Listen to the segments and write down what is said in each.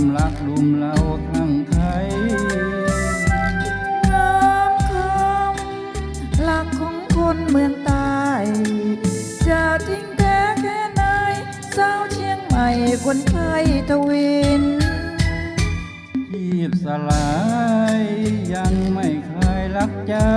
ความรักลุมเราทั้งไทยน้ำคำหลักของคนเมืองใต้จะจริงแท้แค่ไหนสาวเชียงใหม่คนไทยทวินทีบสลายยังไม่เคยรักเจ้า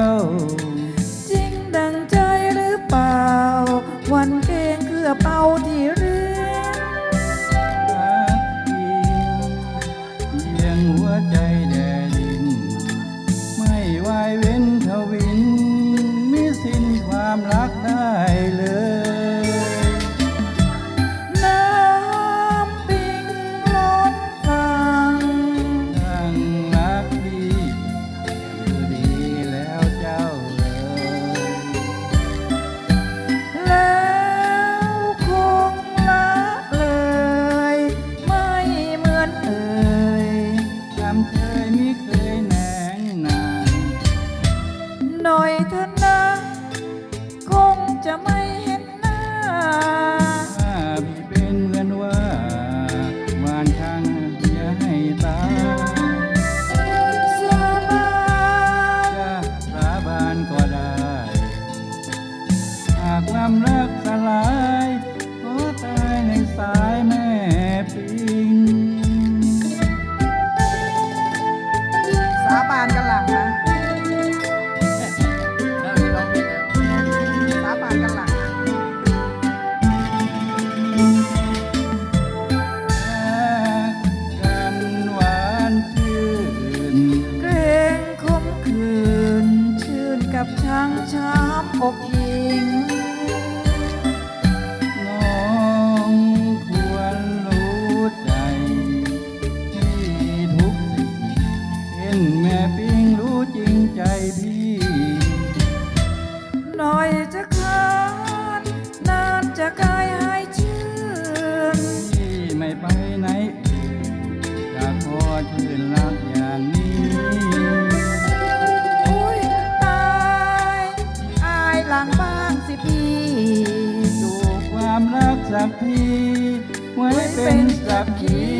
จะไม่เห็นหน้าพี่เป็นเหมือนว่าวานทางอย่าให้ตาสาบานจะสาบานก็ได้ หากความรักสลาย ก็ตายในสาย กับช้างช้ำอกหญิง น้องควรรู้ใจ ที่ทุกสิ่งเห็นแม่ปิงรู้จริงใจพี่ น้อย สักทีไว้เป็นสักที